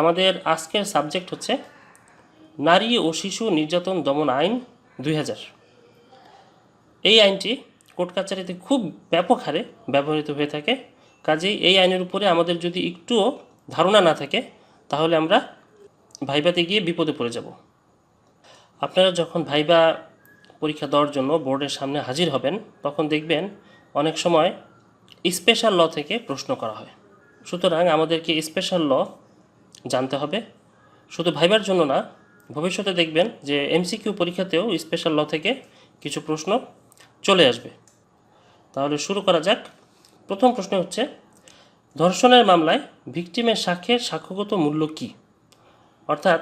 আমাদের আজকের সাবজেক্ট হচ্ছে নারী ও শিশু নির্যাতন দমন আইন দুই হাজার। এই আইনটি কোর্ট কাছারিতে খুব ব্যাপক হারে ব্যবহৃত হয়ে থাকে। কাজেই এই আইনের উপরে আমাদের যদি একটুও ধারণা না থাকে, তাহলে আমরা ভাইবাতে গিয়ে বিপদে পড়ে যাব। আপনারা যখন ভাইবা পরীক্ষা দেওয়ার জন্য বোর্ডের সামনে হাজির হবেন, তখন দেখবেন অনেক সময় স্পেশাল ল থেকে প্রশ্ন করা হয়। সুতরাং আমাদেরকে স্পেশাল ল জানতে হবে। শুধু ভাইবার জন্য না, ভবিষ্যতে দেখবেন যে এমসিকিউ পরীক্ষাতেও স্পেশাল ল থেকে কিছু প্রশ্ন চলে আসবে। তাহলে শুরু করা যাক। প্রথম প্রশ্ন হচ্ছে, ধর্ষণের মামলায় ভিকটিমের সাক্ষ্যের সাক্ষ্যগত মূল্য কী? অর্থাৎ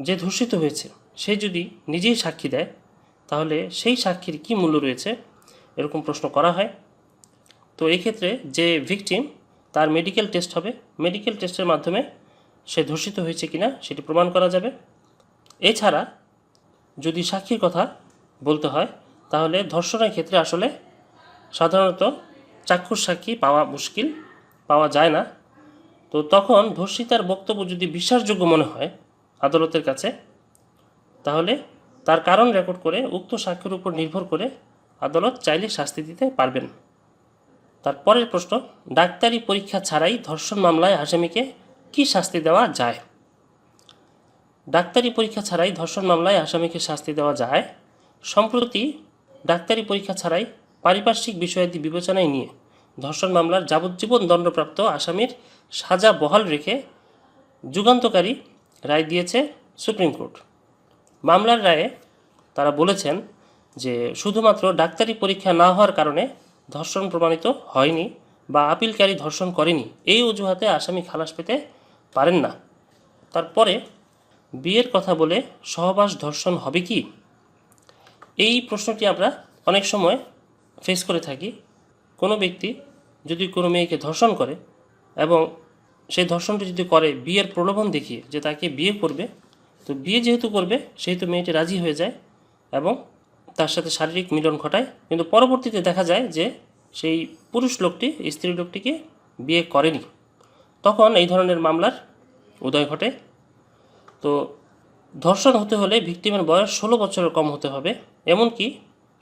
যে ধর্ষিত হয়েছে, সে যদি নিজেই সাক্ষী দেয়, তাহলে সেই সাক্ষীর কী মূল্য রয়েছে? এরকম প্রশ্ন করা হয়। তো এই ক্ষেত্রে যে ভিকটিম তার মেডিকেল টেস্ট হবে। মেডিকেল টেস্টের মাধ্যমে সে ধর্ষিত হয়েছে কিনা সেটি প্রমাণ করা যাবে। এছাড়া যদি সাক্ষীর কথা বলতে হয়, তাহলে ধর্ষণের ক্ষেত্রে আসলে সাধারণত চাক্ষুষ সাক্ষী পাওয়া মুশকিল, পাওয়া যায় না। তো তখন ধর্ষিতার বক্তব্য যদি বিশ্বাসযোগ্য মনে হয় আদালতের কাছে, তাহলে তার কারণ রেকর্ড করে উক্ত সাক্ষ্যের উপর নির্ভর করে আদালত চাইলে শাস্তি দিতে পারবেন। তারপরের প্রশ্ন, ডাক্তারি পরীক্ষা ছাড়াই ধর্ষণ মামলায় আসামিকে কী শাস্তি দেওয়া যায়? ডাক্তারি পরীক্ষা ছাড়াই ধর্ষণ মামলায় আসামিকে শাস্তি দেওয়া যায়। সম্প্রতি ডাক্তারি পরীক্ষা ছাড়াই পারিপার্শ্বিক বিষয়াদি বিবেচনায় নিয়ে ধর্ষণ মামলার যাবজ্জীবন দণ্ডপ্রাপ্ত আসামির সাজা বহাল রেখে যুগান্তকারী রায় দিয়েছে সুপ্রিম কোর্ট। মামলার রায়ে তারা বলেছেন যে শুধুমাত্র ডাক্তারি পরীক্ষা না হওয়ার কারণে ধর্ষণ প্রমাণিত হয়নি বা আপিলকারী ধর্ষণ করেনি। এই অজুহাতে আসামি খালাস পেতে পারেন না। তারপরে বিয়ের কথা বলে সহবাস ধর্ষণ হবে কি? এই প্রশ্নটি আমরা অনেক সময় ফেস করে থাকি। কোনো ব্যক্তি যদি কোনো মেয়েকে ধর্ষণ করে এবং সেই ধর্ষণটি যদি করে বিয়ের প্রলোভন দেখিয়ে যে তাকে বিয়ে করবে, তো বিয়ে যেহেতু করবে, সেহেতু মেয়েটি রাজি হয়ে যায় এবং তার সাথে শারীরিক মিলন ঘটায়। কিন্তু পরবর্তীতে দেখা যায় যে সেই পুরুষ লোকটি, স্ত্রী লোকটিকে বিয়ে করেনি। তখন এই ধরনের মামলার উদয় ঘটে। তো ধর্ষণ হতে হলে ভিকটিমের বয়স ষোলো বছরের কম হতে হবে। এমনকি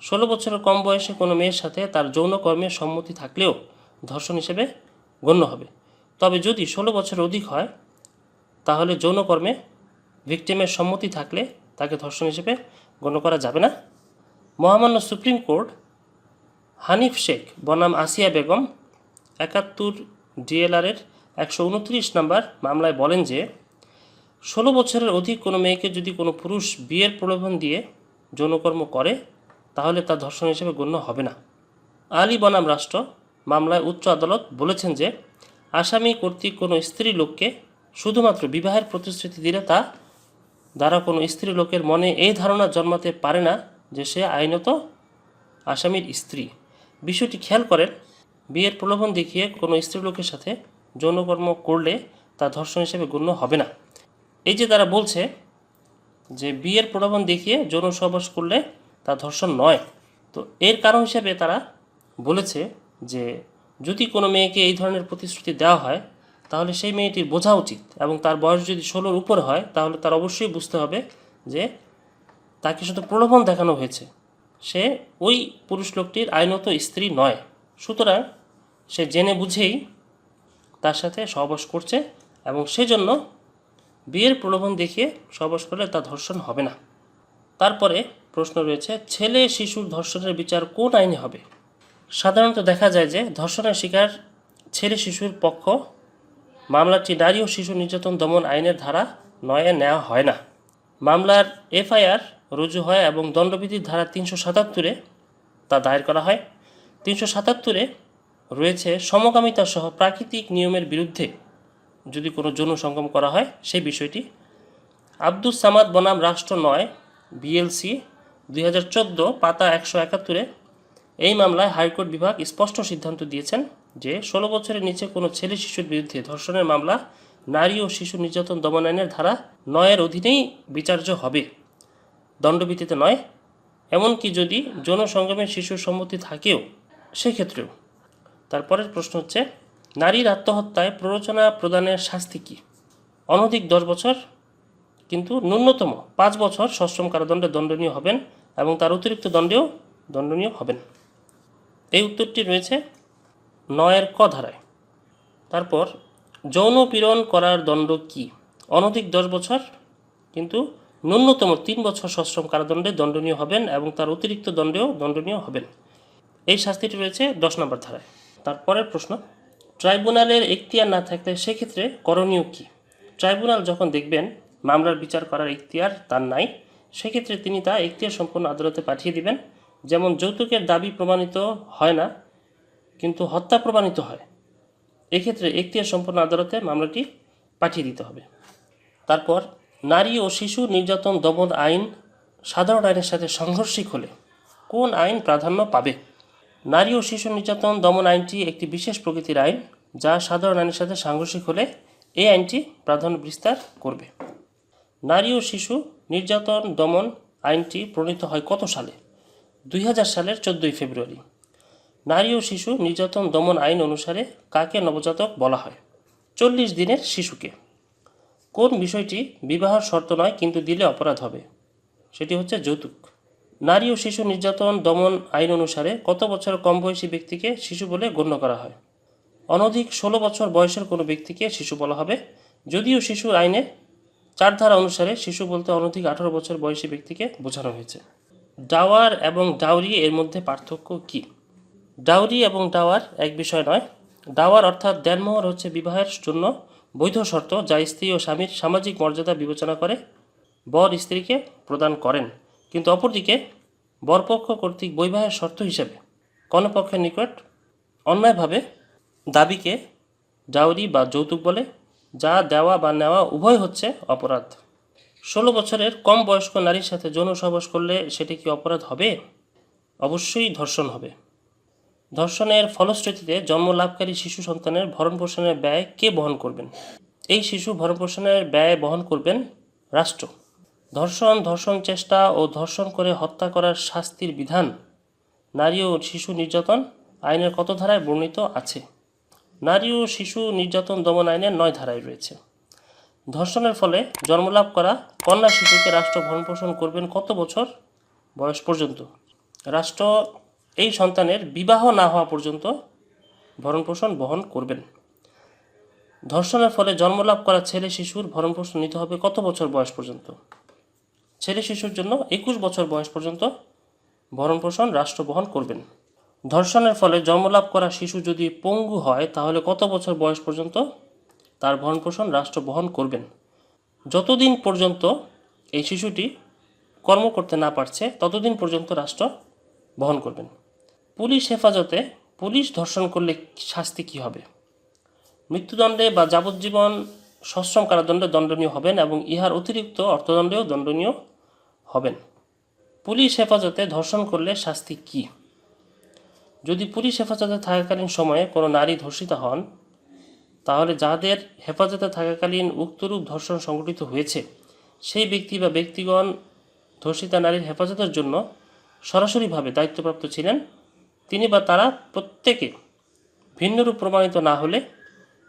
ষোলো বছরের কম বয়সে কোনো মেয়ের সাথে তার যৌনকর্মের সম্মতি থাকলেও ধর্ষণ হিসেবে গণ্য হবে। তবে যদি ষোলো বছর অধিক হয়, তাহলে যৌনকর্মে ভিকটিমের সম্মতি থাকলে তাকে ধর্ষণ হিসেবে গণ্য করা যাবে না। মহামান্য সুপ্রিম কোর্ট হানিফ শেখ বনাম আসিয়া বেগম একাত্তর ডিএলআরের একশো উনত্রিশ নম্বর মামলায় বলেন যে, ষোলো বছরের অধিক কোনো মেয়েকে যদি কোনো পুরুষ বিয়ের প্রলোভন দিয়ে যৌনকর্ম করে, তাহলে তা ধর্ষণ হিসেবে গণ্য হবে না। আলী বনাম রাষ্ট্র মামলায় উচ্চ আদালত বলেছেন যে, আসামি কর্তৃক কোনো স্ত্রী লোককে শুধুমাত্র বিবাহের প্রতিশ্রুতি দিলে তা দ্বারা কোনো স্ত্রী লোকের মনে এই ধারণা জন্মাতে পারে না যে সে আইনত আসামির স্ত্রী। বিষয়টি খেয়াল করেন, বিয়ের প্রলোভন দেখিয়ে কোনো স্ত্রী লোকের সাথে যৌনকর্ম করলে তা ধর্ষণ হিসেবে গণ্য হবে না। এই যে তারা বলছে যে বিয়ের প্রলোভন দেখিয়ে যৌন সহবাস করলে তা ধর্ষণ নয়, তো এর কারণ হিসেবে তারা বলেছে যে যদি কোনো মেয়েকে এই ধরনের প্রতিশ্রুতি দেওয়া হয়, তাহলে সেই মেয়েটির বোঝা উচিত এবং তার বয়স যদি ষোলোর উপরে হয়, তাহলে তার অবশ্যই বুঝতে হবে যে তাকে শুধু প্রলোভন দেখানো হয়েছে। সে ওই পুরুষ লোকটির আইনত স্ত্রী নয়। সুতরাং সে জেনে বুঝেই তার সাথে সহবাস করছে এবং সেজন্য বিয়ের প্রলোভন দেখিয়ে সহবাস করলে তা ধর্ষণ হবে না। তারপরে প্রশ্ন রয়েছে, ছেলে শিশুর ধর্ষণের বিচার কোন আইনে হবে? সাধারণত দেখা যায় যে ধর্ষণের শিকার ছেলে শিশুর পক্ষ, মামলাটি নারী ও শিশু নির্যাতন দমন আইনের ধারা নয়ে নেওয়া হয় না। মামলার এফআইআর রুজু হয় এবং দণ্ডবিধির ধারা তিনশো সাতাত্তরে তা দায়ের করা হয়। তিনশো সাতাত্তরে রয়েছে সমকামিতা সহ প্রাকৃতিক নিয়মের বিরুদ্ধে। যদি কোনো যৌন সঙ্গম করা হয়, সেই বিষয়টি। আব্দুস সামাদ বনাম রাষ্ট্র নয়, বিএলসি, দুই হাজার চোদ্দ, পাতা একশো একাত্তরে এই মামলায় হাইকোর্ট বিভাগ স্পষ্ট সিদ্ধান্ত দিয়েছেন যে, ষোলো বছরের নিচে কোনো ছেলে শিশুর বিরুদ্ধে ধর্ষণের মামলা নারী ও শিশু নির্যাতন দমন আইনের ধারা নয়ের অধীনেই বিচার্য হবে। দণ্ডবিধিতে নয়। এমনকি যদি যৌন সঙ্গমের শিশুর সম্মতি থাকেও, সেক্ষেত্রেও। তারপরের প্রশ্ন হচ্ছে, নারীর আত্মহত্যায় প্ররোচনা প্রদানের শাস্তি কী? অনধিক দশ বছর, কিন্তু ন্যূনতম পাঁচ বছর সশ্রম কারাদণ্ডে দণ্ডনীয় হবেন এবং তার অতিরিক্ত দণ্ডেও দণ্ডনীয় হবেন। এই উত্তরটি রয়েছে নয়ের ক ধারায়। তারপর, যৌন পীড়ন করার দণ্ড কি? অনধিক দশ বছর, কিন্তু ন্যূনতম তিন বছর সশ্রম কারাদণ্ডে দণ্ডনীয় হবেন এবং তার অতিরিক্ত দণ্ডেও দণ্ডনীয় হবেন। এই শাস্তিটি রয়েছে দশ নম্বর ধারায়। তারপরের প্রশ্ন, ট্রাইব্যুনালের এখতিয়ার না থাকলে সেক্ষেত্রে করণীয় কী? ট্রাইব্যুনাল যখন দেখবেন মামলার বিচার করার এখতিয়ার তার নাই, সেক্ষেত্রে তিনি তা এখতিয়ার সম্পন্ন আদালতে পাঠিয়ে দিবেন। যেমন যৌতুকের দাবি প্রমাণিত হয় না, কিন্তু হত্যা প্রমাণিত হয়। এক্ষেত্রে এখতিয়ার সম্পন্ন আদালতে মামলাটি পাঠিয়ে দিতে হবে। তারপর, নারী ও শিশু নির্যাতন দমন আইন সাধারণ আইনের সাথে সাংঘর্ষিক হলে কোন আইন প্রাধান্য পাবে? নারী ও শিশু নির্যাতন দমন আইনটি একটি বিশেষ প্রকৃতির আইন, যা সাধারণ আইনের সাথে সাংঘর্ষিক হলে এই আইনটি প্রাধান্য বিস্তার করবে। নারী ও শিশু নির্যাতন দমন আইনটি প্রণীত হয় কত সালে? দুই হাজার সালের চোদ্দোই ফেব্রুয়ারি। নারী ও শিশু নির্যাতন দমন আইন অনুসারে কাকে নবজাতক বলা হয়? চল্লিশ দিনের শিশুকে। কোন বিষয়টি বিবাহের শর্ত নয়, কিন্তু দিলে অপরাধ হবে? সেটি হচ্ছে যৌতুক। নারী ও শিশু নির্যাতন দমন আইন অনুসারে কত বছর কম বয়সী ব্যক্তিকে শিশু বলে গণ্য করা হয়? অনধিক ষোলো বছর বয়সের কোনো ব্যক্তিকে শিশু বলা হবে। যদিও শিশু আইনে চার ধারা অনুসারে শিশু বলতে অনধিক আঠারো বছর বয়সী ব্যক্তিকে বোঝানো হয়েছে। ডাওয়ার এবং ডাউরি এর মধ্যে পার্থক্য কী? ডাউরি এবং ডাওয়ার এক বিষয় নয়। ডাওয়ার অর্থাৎ দেনমোহর হচ্ছে বিবাহের জন্য বৈধ শর্ত যা স্ত্রী ও স্বামীর সামাজিক মর্যাদা বিবেচনা করে বর স্ত্রীকে প্রদান করেন। কিন্তু অপরদিকে বরপক্ষ কর্তৃক বৈবাহের শর্ত হিসেবে কোনো নিকট অন্যায়ভাবে দাবিকে ডাউরি বা যৌতুক বলে, যা দেওয়া বা নেওয়া উভয় হচ্ছে অপরাধ। ষোলো বছরের কম বয়স্ক নারীর সাথে যৌন সহবাস করলে সেটি কি অপরাধ হবে? অবশ্যই ধর্ষণ হবে। ধর্ষণের ফলশ্রুতিতে জন্ম লাভকারী শিশু সন্তানের ভরণ পোষণের ব্যয় কে বহন করবেন? এই শিশু ভরণ পোষণের ব্যয় বহন করবেন রাষ্ট্র। ধর্ষণ ধর্ষণ চেষ্টা ও ধর্ষণ করে হত্যা করার শাস্তির বিধান নারী ও শিশু নির্যাতন আইনের কত ধারায় বর্ণিত আছে? নারী ও শিশু নির্যাতন দমন আইনের নয় ধারায় রয়েছে। ধর্ষণের ফলে জন্মলাভ করা কন্যা শিশুকে রাষ্ট্র ভরণ পোষণ করবেন কত বছর? বয়স পর্যন্ত। রাষ্ট্র এই সন্তানের বিবাহ না হওয়া পর্যন্ত ভরণ পোষণ বহন করবেন। ধর্ষণের ফলে জন্মলাভ করা ছেলে শিশুর ভরণ পোষণ নিতে হবে কত বছর বয়স পর্যন্ত? ছেলে শিশুর জন্য একুশ বছর বয়স পর্যন্ত ভরণ পোষণ রাষ্ট্র বহন করবেন। ধর্ষণের ফলে জন্মলাভ করা শিশু যদি পঙ্গু হয়, তাহলে কত বছর বয়স পর্যন্ত তার ভরণ পোষণ রাষ্ট্র বহন করবেন? যতদিন পর্যন্ত এই শিশুটি কর্ম করতে না পারছে, ততদিন পর্যন্ত রাষ্ট্র বহন করবেন। পুলিশ হেফাজতে পুলিশ ধর্ষণ করলে শাস্তি কী হবে? মৃত্যুদণ্ডে বা যাবজ্জীবন সশ্রম কারাদণ্ডে দণ্ডনীয় হবেন এবং ইহার অতিরিক্ত অর্থদণ্ডেও দণ্ডনীয় হবেন। পুলিশ হেফাজতে ধর্ষণ করলে শাস্তি কী? যদি পুলিশ হেফাজতে থাকাকালীন সময়ে কোনো নারী ধর্ষিতা হন, তাহলে যাদের হেফাজতে থাকাকালীন উক্তরূপ ধর্ষণ সংঘটিত হয়েছে, সেই ব্যক্তি বা ব্যক্তিগণ ধর্ষিতা নারীর হেফাজতের জন্য সরাসরিভাবে দায়িত্বপ্রাপ্ত ছিলেন। তিনি বা তারা প্রত্যেকে ভিন্নরূপ প্রমাণিত না হলে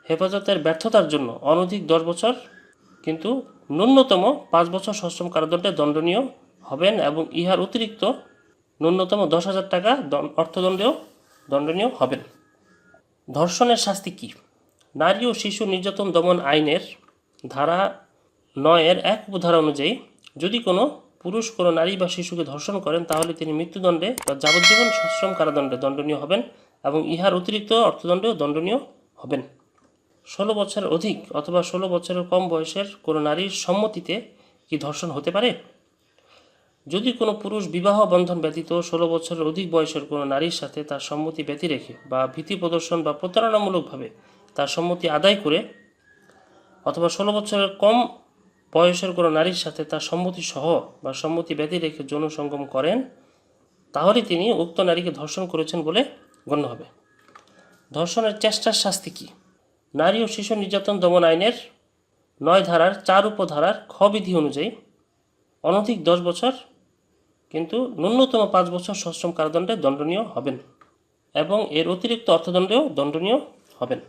হেফাজতের ব্যর্থতার জন্য অনধিক দশ বছর কিন্তু ন্যূনতম পাঁচ বছর সশ্রম কারাদণ্ডে দণ্ডনীয় হবেন এবং ইহার অতিরিক্ত ন্যূনতম দশ হাজার টাকা অর্থদণ্ডেও দণ্ডনীয় হবেন। ধর্ষণের শাস্তি কী? নারী ও শিশু নির্যাতন দমন আইনের ধারা নয়ের এক উপধারা অনুযায়ী, যদি কোনো পুরুষ, কোনো নারী বা শিশুকে ধর্ষণ করেন, তাহলে তিনি মৃত্যুদণ্ডে বা যাবজ্জীবন সশ্রম কারাদণ্ডে দণ্ডনীয় হবেন এবং ইহার অতিরিক্ত অর্থদণ্ডেও দণ্ডনীয় হবেন। ষোলো বছরের অধিক অথবা ষোলো বছরের কম বয়সের কোনো নারীর সম্মতিতে কি ধর্ষণ হতে পারে? যদি কোনো পুরুষ বিবাহ বন্ধন ব্যতীত ষোলো বছরের অধিক বয়সের কোনো নারীর সাথে তার সম্মতি ব্যতি রেখে বা ভীতি প্রদর্শন বা প্রতারণামূলকভাবে তার সম্মতি আদায় করে অথবা ষোলো বছরের কম বয়সের কোনো নারীর সাথে তার সম্মতি সহ বা সম্মতি ব্যতি রেখে যৌন সঙ্গম করেন, তাহলে তিনি উক্ত নারীকে ধর্ষণ করেছেন বলে গণ্য হবে। ধর্ষণের চেষ্টার শাস্তি কী? নারী ও শিশু নির্যাতন দমন আইনের নয় ধারার চার উপধারার খ বিধি অনুযায়ী অনধিক দশ বছর কিন্তু ন্যূনতম পাঁচ বছর সশ্রম কারাদণ্ডে দণ্ডনীয় হবেন এবং এর অতিরিক্ত অর্থদণ্ডেও দণ্ডনীয় হবেন।